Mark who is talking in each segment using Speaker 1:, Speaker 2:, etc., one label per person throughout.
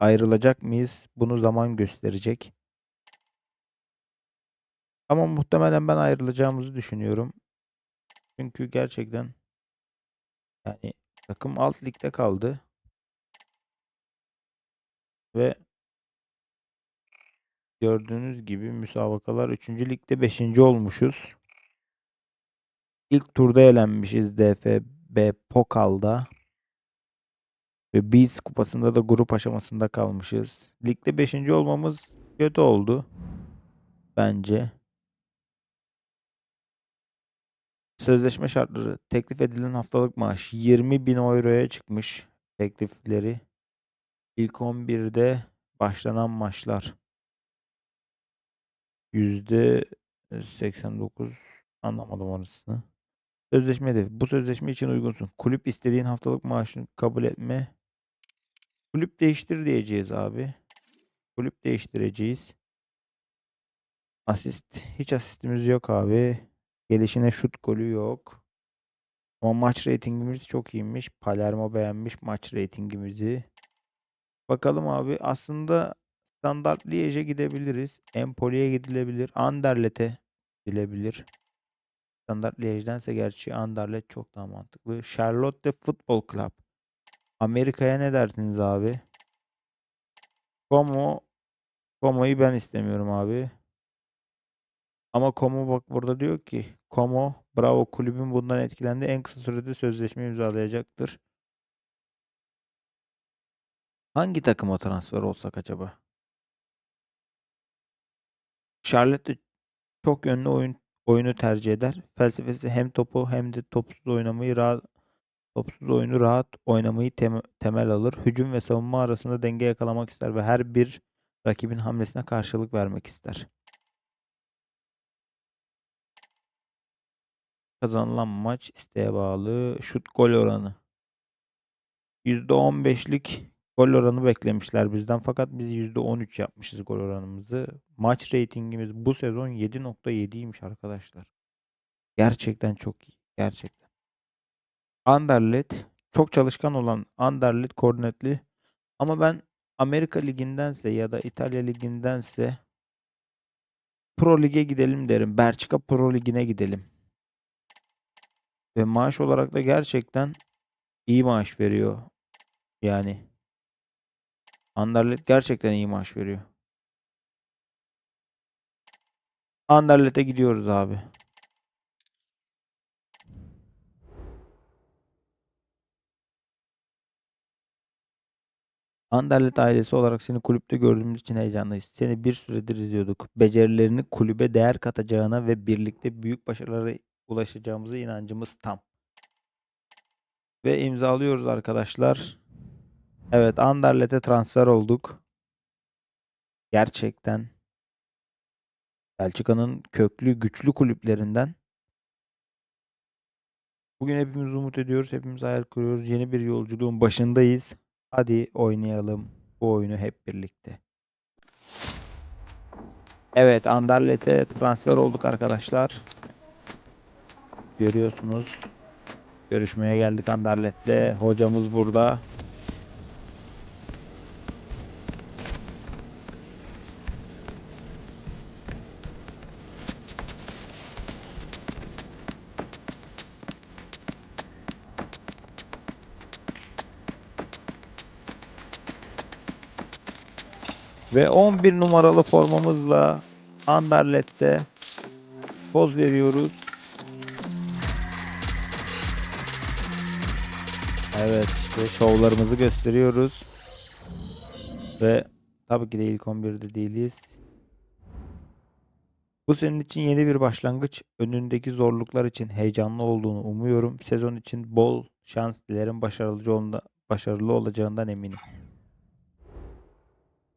Speaker 1: ayrılacak mıyız? Bunu zaman gösterecek. Ama muhtemelen ben ayrılacağımızı düşünüyorum. Çünkü gerçekten yani takım alt ligde kaldı. Ve gördüğünüz gibi müsabakalar 3. ligde 5. olmuşuz. İlk turda elenmişiz DFB Pokal'da. Ve Beats kupasında da grup aşamasında kalmışız. Ligde 5. olmamız kötü oldu. Bence. Sözleşme şartları. Teklif edilen haftalık maaş 20 bin euroya çıkmış teklifleri. İlk 11'de başlanan maçlar. Yüzde 89 anlamadım orasını. Sözleşme hedefi. Bu sözleşme için uygunsun. Kulüp istediğin haftalık maaşını kabul etme. Kulüp değiştir diyeceğiz abi. Kulüp değiştireceğiz. Asist. Hiç asistimiz yok abi. Gelişine şut golü yok. Ama maç reytingimiz çok iyiymiş. Palermo beğenmiş maç reytingimizi. Bakalım abi. Aslında standart Liège'e gidebiliriz. Empoli'ye gidilebilir. Anderlet'e gidilebilir. Standart Liège'dense gerçi Anderlet çok daha mantıklı. Charlotte Football Club. Amerika'ya ne dersiniz abi? Como Como'yu ben istemiyorum abi. Ama Como bak burada diyor ki Como bravo kulübün bundan etkilendi. En kısa sürede sözleşme imzalayacaktır. Hangi takıma transfer olsak acaba? Charlotte çok yönlü oyun oyunu tercih eder. Felsefesi hem topu hem de topsuz oynamayı rahat topsuz oyunu rahat oynamayı tem- temel alır. Hücum ve savunma arasında denge yakalamak ister ve her bir rakibin hamlesine karşılık vermek ister. Kazanılan maç isteğe bağlı. Şut gol oranı. %15'lik gol oranı beklemişler bizden. Fakat biz %13 yapmışız gol oranımızı. Maç reytingimiz bu sezon 7.7'ymiş arkadaşlar. Gerçekten çok iyi. Gerçekten. Anderlet çok çalışkan olan Anderlet kornetli ama ben Amerika ligindense ya da İtalya ligindense Pro Lig'e gidelim derim. Belçika Pro Ligi'ne gidelim. Ve maaş olarak da gerçekten iyi maaş veriyor. Yani Anderlet gerçekten iyi maaş veriyor. Anderlet'e gidiyoruz abi. Anderlet ailesi olarak seni kulüpte gördüğümüz için heyecanlıyız. Seni bir süredir izliyorduk. Becerilerini kulübe değer katacağına ve birlikte büyük başarılara ulaşacağımıza inancımız tam. Ve imzalıyoruz arkadaşlar. Evet, Anderlet'e transfer olduk. Gerçekten Belçika'nın köklü, güçlü kulüplerinden. Bugün hepimiz umut ediyoruz, hepimiz hayal kuruyoruz. Yeni bir yolculuğun başındayız. Hadi oynayalım bu oyunu hep birlikte. Evet, Anderlet'e transfer olduk arkadaşlar. Görüyorsunuz. Görüşmeye geldik Anderlet'le. Hocamız burada. Ve 11 numaralı formamızla Anderlet'te poz veriyoruz. Evet işte şovlarımızı gösteriyoruz. Ve tabii ki de ilk 11'de değiliz. Bu senin için yeni bir başlangıç. Önündeki zorluklar için heyecanlı olduğunu umuyorum. Sezon için bol şans dilerim. Başarılı, başarılı olacağından eminim.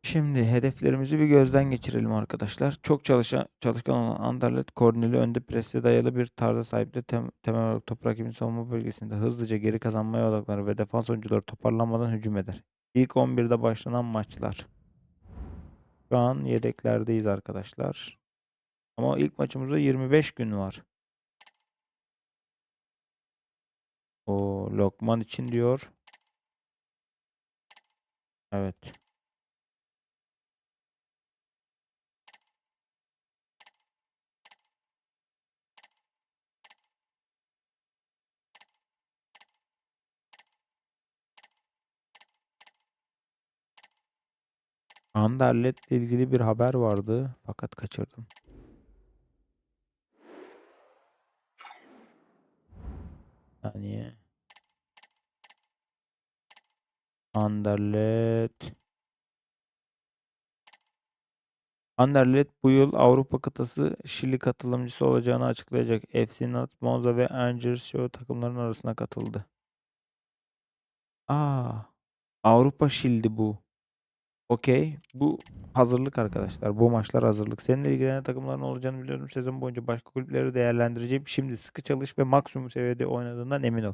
Speaker 1: Şimdi hedeflerimizi bir gözden geçirelim arkadaşlar. Çok çalışan, çalışkan olan Anderlet, Korneli önde presle dayalı bir tarza sahipti. Tem, temel olarak top rakibin savunma bölgesinde hızlıca geri kazanmaya odaklanır ve defans oyuncuları toparlanmadan hücum eder. İlk 11'de başlanan maçlar. Şu an yedeklerdeyiz arkadaşlar. Ama ilk maçımızda 25 gün var. O Lokman için diyor. Evet. Anderlet'le ilgili bir haber vardı fakat kaçırdım. Saniye. Anderlet. Anderlet bu yıl Avrupa kıtası Şili katılımcısı olacağını açıklayacak. FC Nantes, Monza ve Angers Show takımların arasına katıldı. Aa, Avrupa Şildi bu. Okey. Bu hazırlık arkadaşlar. Bu maçlar hazırlık. Seninle ilgilenen takımların olacağını biliyorum. Sezon boyunca başka kulüpleri değerlendireceğim. Şimdi sıkı çalış ve maksimum seviyede oynadığından emin ol.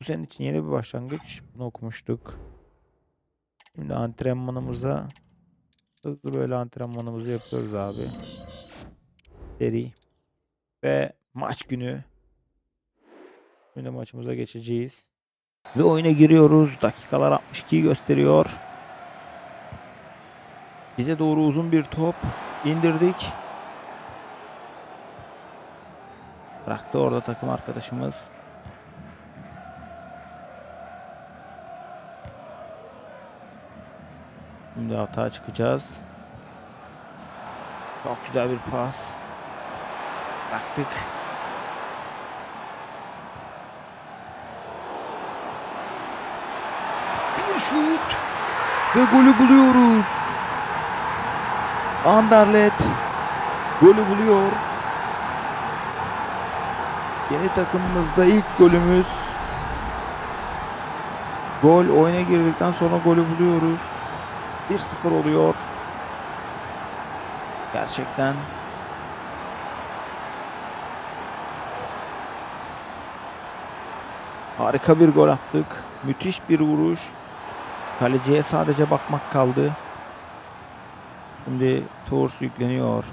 Speaker 1: Bu senin için yeni bir başlangıç. Bunu okumuştuk. Şimdi antrenmanımıza hızlı böyle antrenmanımızı yapıyoruz abi. Seri. Ve maç günü. Şimdi maçımıza geçeceğiz. Ve oyuna giriyoruz. Dakikalar 62'yi gösteriyor. Bize doğru uzun bir top indirdik. Bıraktı orada takım arkadaşımız. Şimdi hata çıkacağız. Çok güzel bir pas. Bıraktık. Bir şut. Ve golü buluyoruz. Anderlet golü buluyor. Yeni takımımızda ilk golümüz. Gol oyuna girdikten sonra golü buluyoruz. 1-0 oluyor. Gerçekten harika bir gol attık. Müthiş bir vuruş. Kaleciye sadece bakmak kaldı. Şimdi Tours yükleniyor.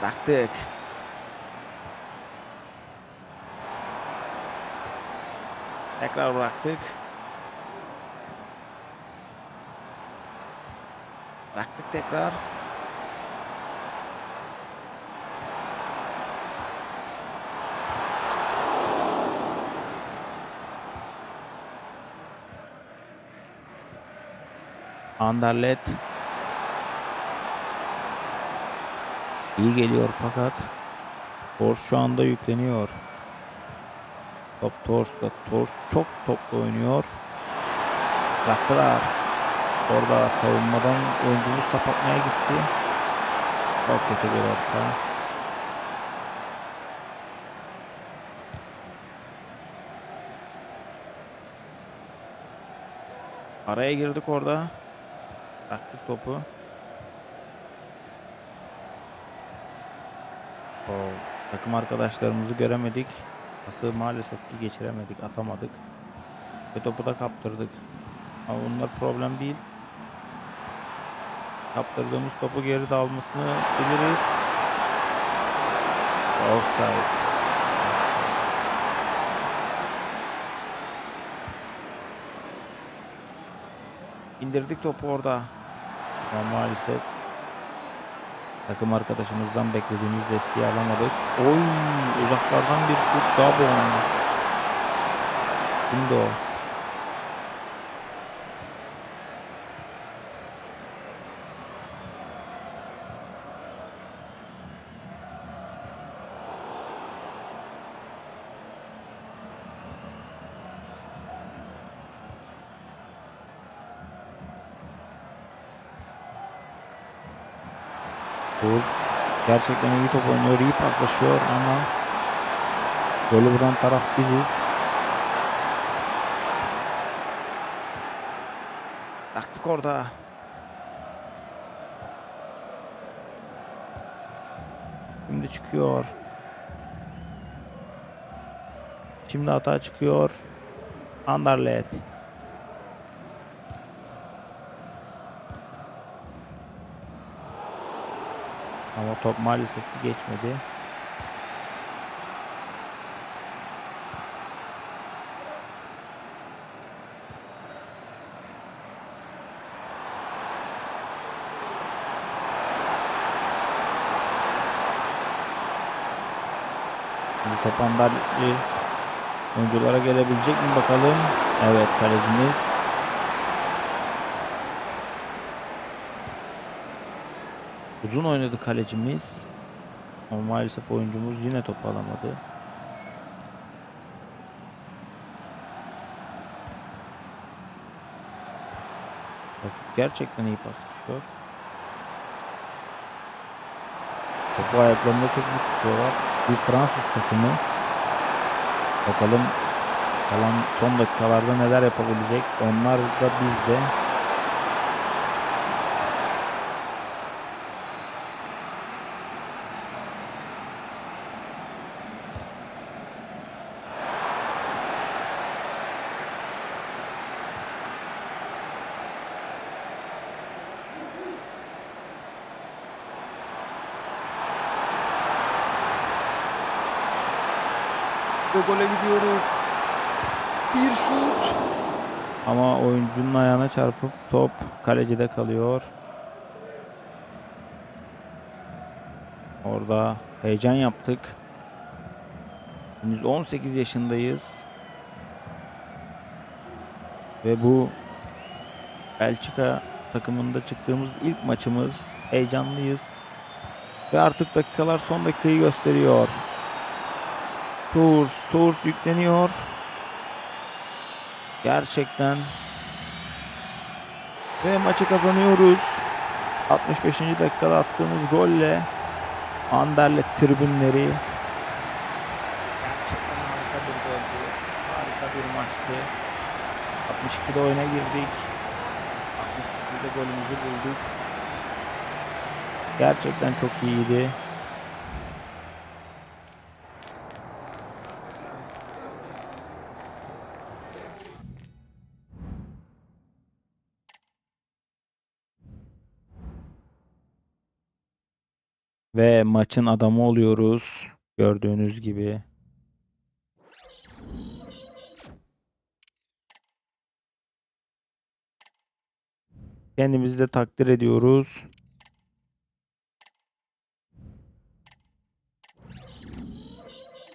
Speaker 1: Bıraktık. Tekrar bıraktık. Bıraktık tekrar. Anderlet iyi geliyor fakat Tors şu anda yükleniyor. Top Tors'ta. Tors çok toplu oynuyor. Bıraktılar. Orada savunmadan oyuncumuz kapatmaya gitti. Çok kötü bir orta. Araya girdik orada. Bıraktık topu. O takım arkadaşlarımızı göremedik. Pası maalesef ki geçiremedik, atamadık. Ve topu da kaptırdık. Ama bunlar problem değil. Kaptırdığımız topu geri de almasını biliriz. Offside. İndirdik topu orada. Ama maalesef takım arkadaşımızdan beklediğimiz desteği alamadık. Oy uzaklardan bir şut daha bomba. Kimdi o? Uğur gerçekten iyi top oynuyor, iyi paslaşıyor ama golü vuran taraf biziz. Baktık orada. Şimdi çıkıyor. Şimdi hata çıkıyor. Anderlet. Ama top maalesef ki geçmedi. Şimdi top oyunculara gelebilecek mi bakalım. Evet kalecimiz Uzun oynadı kalecimiz. Ama maalesef oyuncumuz yine topu alamadı. Rakip gerçekten iyi pas düşüyor. Topu ayaklarında çok iyi tutuyorlar. Bir Fransız takımı. Bakalım kalan son dakikalarda neler yapabilecek. Onlar da biz de.
Speaker 2: Ve gole gidiyoruz. Bir şut.
Speaker 1: Ama oyuncunun ayağına çarpıp top kalecide kalıyor. Orada heyecan yaptık. Henüz 18 yaşındayız. Ve bu Belçika takımında çıktığımız ilk maçımız. Heyecanlıyız. Ve artık dakikalar son dakikayı gösteriyor. Tours, Tours yükleniyor. Gerçekten. Ve maçı kazanıyoruz. 65. dakikada attığımız golle Anderlecht tribünleri gerçekten harika bir goldü. Harika bir maçtı. 62'de oyuna girdik. 68'de golümüzü bulduk. Gerçekten çok iyiydi. Ve maçın adamı oluyoruz. Gördüğünüz gibi. Kendimizi de takdir ediyoruz.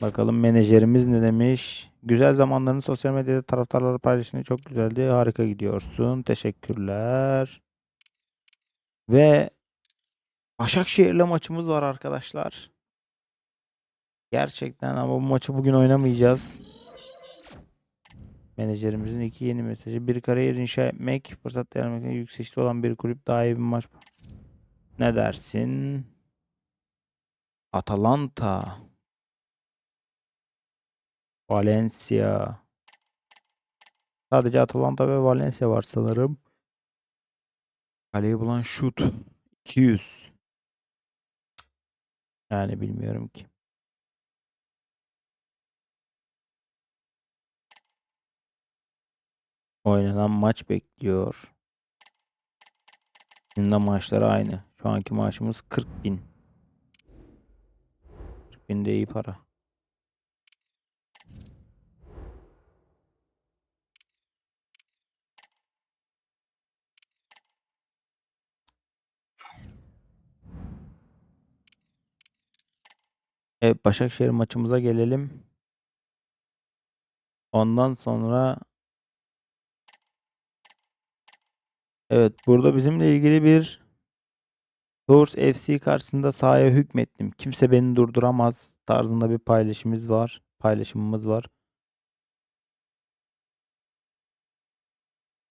Speaker 1: Bakalım menajerimiz ne demiş. Güzel zamanlarını sosyal medyada taraftarlarla paylaşını çok güzeldi. Harika gidiyorsun. Teşekkürler. Ve Başakşehir'le maçımız var arkadaşlar. Gerçekten ama bu maçı bugün oynamayacağız. Menajerimizin iki yeni mesajı. Bir kariyer inşa etmek, fırsat değerlendirmek yükselişte olan bir kulüp daha iyi bir maç. Ne dersin? Atalanta. Valencia. Sadece Atalanta ve Valencia var sanırım. Kaleyi bulan şut. 200. Yani bilmiyorum ki. Oynanan maç bekliyor. Şimdi maaşları aynı. Şu anki maaşımız 40 bin. 40 bin de iyi para. Evet Başakşehir maçımıza gelelim. Ondan sonra Evet burada bizimle ilgili bir Source FC karşısında sahaya hükmettim. Kimse beni durduramaz tarzında bir paylaşımımız var. Paylaşımımız var.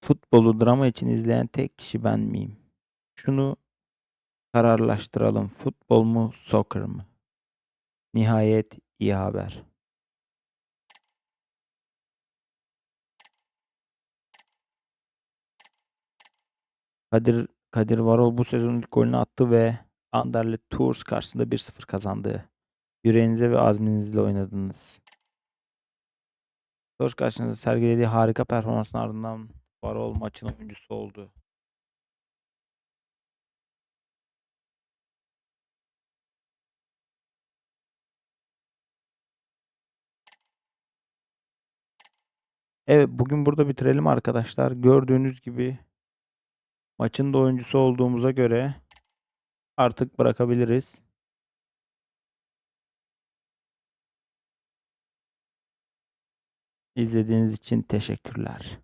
Speaker 1: Futbolu drama için izleyen tek kişi ben miyim? Şunu kararlaştıralım. Futbol mu, soccer mı? Nihayet iyi haber. Kadir Kadir Varol bu sezon ilk golünü attı ve Anderlecht Tours karşısında 1-0 kazandı. Yüreğinize ve azminizle oynadınız. Tours karşısında sergilediği harika performansın ardından Varol maçın oyuncusu oldu. Evet bugün burada bitirelim arkadaşlar. Gördüğünüz gibi maçın da oyuncusu olduğumuza göre artık bırakabiliriz. İzlediğiniz için teşekkürler.